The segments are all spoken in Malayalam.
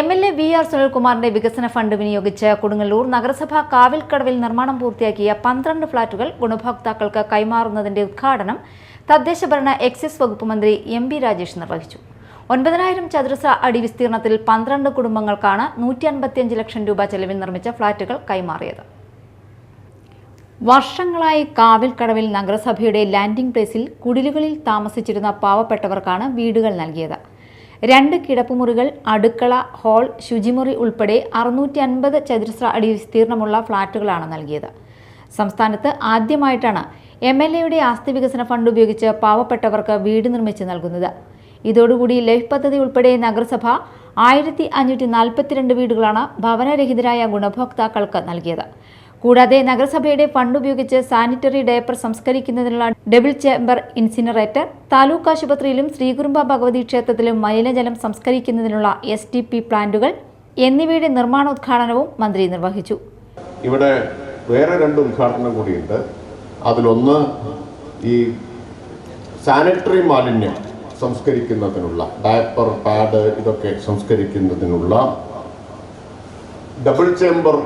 M L A V R സുനിൽകുമാറിന്റെ വികസന ഫണ്ട് വിനിയോഗിച്ച് കൊടുങ്ങല്ലൂർ നഗരസഭ കാവിൽക്കടവിൽ നിർമ്മാണം പൂർത്തിയാക്കിയ പന്ത്രണ്ട് ഫ്ളാറ്റുകൾ ഗുണഭോക്താക്കൾക്ക് കൈമാറുന്നതിന്റെ ഉദ്ഘാടനം തദ്ദേശഭരണ എക്സൈസ് വകുപ്പ് മന്ത്രി എം ബി രാജേഷ് നിർവഹിച്ചു. ഒൻപതിനായിരം ചതുരശ്ര അടി വിസ്തീർണത്തിൽ പന്ത്രണ്ട് കുടുംബങ്ങൾക്കാണ് നൂറ്റി അൻപത്തിയഞ്ച് ലക്ഷം രൂപ ചെലവിൽ നിർമ്മിച്ച ഫ്ളാറ്റുകൾ കൈമാറിയത്. വർഷങ്ങളായി കാവിൽക്കടവിൽ നഗരസഭയുടെ ലാൻഡിംഗ് പ്ലേസിൽ കുടിലുകളിൽ താമസിച്ചിരുന്ന പാവപ്പെട്ടവർക്കാണ് വീടുകൾ നൽകിയത്. രണ്ട് കിടപ്പുമുറികൾ അടുക്കള ഹോൾ ശുചിമുറി ഉൾപ്പെടെ അറുന്നൂറ്റി അൻപത് ചതുരശ്ര അടി വിസ്തീർണമുള്ള ഫ്ളാറ്റുകളാണ് നൽകിയത്. സംസ്ഥാനത്ത് ആദ്യമായിട്ടാണ് എം എൽ എയുടെ ആസ്തി വികസന ഫണ്ട് ഉപയോഗിച്ച് പാവപ്പെട്ടവർക്ക് വീട് നിർമ്മിച്ച് നൽകുന്നത്. ഇതോടുകൂടി ലൈഫ് പദ്ധതി ഉൾപ്പെടെ നഗരസഭ ആയിരത്തി അഞ്ഞൂറ്റി നാൽപ്പത്തിരണ്ട് വീടുകളാണ് ഭവനരഹിതരായ ഗുണഭോക്താക്കൾക്ക് നൽകിയത്. കൂടാതെ നഗരസഭയുടെ ഫണ്ട് ഉപയോഗിച്ച് സാനിറ്ററി ഡയപ്പർ സംസ്കരിക്കുന്നതിനുള്ള ഡബിൾ ചേംബർ ഇൻസിനറേറ്റർ താലൂക്ക് ആശുപത്രിയിലും ശ്രീകുറുമ്പ ഭഗവതി ക്ഷേത്രത്തിലും മലിനജലം സംസ്കരിക്കുന്നതിനുള്ള എസ് ടി പി പ്ലാന്റുകൾ എന്നിവയുടെ നിർമ്മാണോദ്ഘാടനവും മന്ത്രി നിർവഹിച്ചു. ഇവിടെ വേറെ രണ്ട് ഉദ്ഘാടനം കൂടിയുണ്ട്. അതിലൊന്ന് ഈ സാനിറ്ററി മാലിന്യം സംസ്കരിക്കുന്നതിനുള്ള ഡയപ്പർ പാഡ് ഇതൊക്കെ സംസ്കരിക്കുന്നതിനുള്ള ഡബിൾ ചേംബർ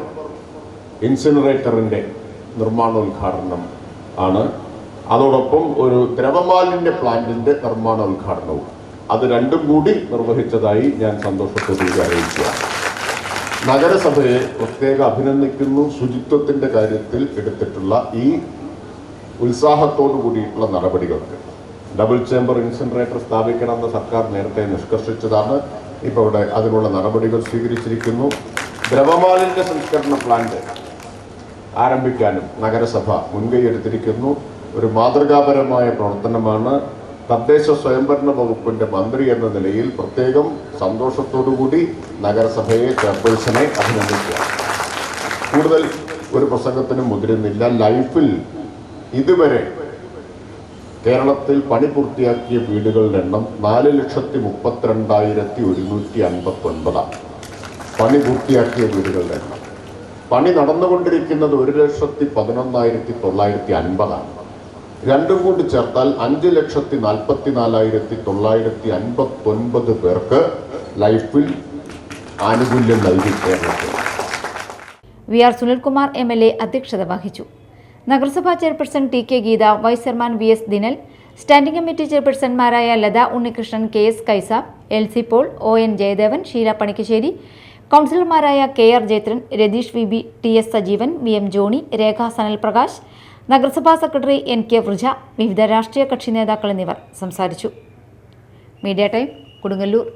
ഇൻസിനറേറ്ററിന്റെ നിർമ്മാണോദ്ഘാടനം ആണ്. അതോടൊപ്പം ഒരു ദ്രവമാലിന്യ പ്ലാന്റിന്റെ നിർമ്മാണോദ്ഘാടനവും. അത് രണ്ടും കൂടി നിർവഹിച്ചതായി ഞാൻ സന്തോഷത്തോടുകൂടി അറിയിക്കുക. നഗരസഭയെ പ്രത്യേക അഭിനന്ദിക്കുന്നു. ശുചിത്വത്തിന്റെ കാര്യത്തിൽ എടുത്തിട്ടുള്ള ഈ ഉത്സാഹത്തോടു കൂടിയിട്ടുള്ള നടപടികൾക്ക്. ഡബിൾ ചേംബർ ഇൻസിനറേറ്റർ സ്ഥാപിക്കണമെന്ന് സർക്കാർ നേരത്തെ നിഷ്കർഷിച്ചതാണ്. ഇപ്പോൾ ഇവിടെ അതിനുള്ള നടപടികൾ സ്വീകരിച്ചിരിക്കുന്നു. ദ്രവമാലിന്യ സംസ്കരണ പ്ലാന്റ് ആരംഭിക്കാനും നഗരസഭ മുൻകൈയെടുത്തിരിക്കുന്നു ഒരു മാതൃകാപരമായ പ്രവർത്തനമാണ്. തദ്ദേശ സ്വയംഭരണ വകുപ്പിന്റെ മന്ത്രി എന്ന നിലയിൽ പ്രത്യേകം സന്തോഷത്തോടുകൂടി നഗരസഭയെ ചെയർപേഴ്സണെ അഭിനന്ദിക്കുക. കൂടുതൽ ഒരു പ്രസംഗത്തിനും മുതിരുന്നില്ല. ലൈഫിൽ ഇതുവരെ കേരളത്തിൽ പണി പൂർത്തിയാക്കിയ വീടുകളുടെ എണ്ണം നാല് ലക്ഷത്തി മുപ്പത്തിരണ്ടായിരത്തി ഒരുന്നൂറ്റി അൻപത്തി ഒൻപതാണ് പണി പൂർത്തിയാക്കിയ വീടുകളുടെ എണ്ണം. പണി നടന്നുകൊണ്ടിരിക്കുന്നത് ഒരു ലക്ഷത്തി പതിനൊന്നായിരത്തി തൊള്ളായിരത്തി അൻപതാണ്. രണ്ടും കൂടി ചേർത്താൽ അഞ്ച് ലക്ഷത്തി നാൽപ്പത്തി നാലായിരത്തി തൊള്ളായിരത്തി അൻപത്തി ഒൻപത് പേർക്ക് ലൈഫിൽ ആനുകൂല്യം നൽകി V R Sunilkumar M L A അധ്യക്ഷത വഹിച്ചു. നഗരസഭാ chairperson T K Geetha vice chairman V S Dinal standing committee ചെയർപേഴ്സൺമാരായ Latha Unnikrishnan K S Kaisab L C Paul O N Jayadevan Sheela Panikkassery കൗൺസിലർമാരായ K R Jayathran Ratheesh V B T S Sajeevan V M Johny Rekha Sanal Prakash നഗരസഭാ സെക്രട്ടറി എൻ കെ വൃജ വിവിധ രാഷ്ട്രീയ കക്ഷി നേതാക്കൾ എന്നിവർ സംസാരിച്ചു. Media time Kodungallur.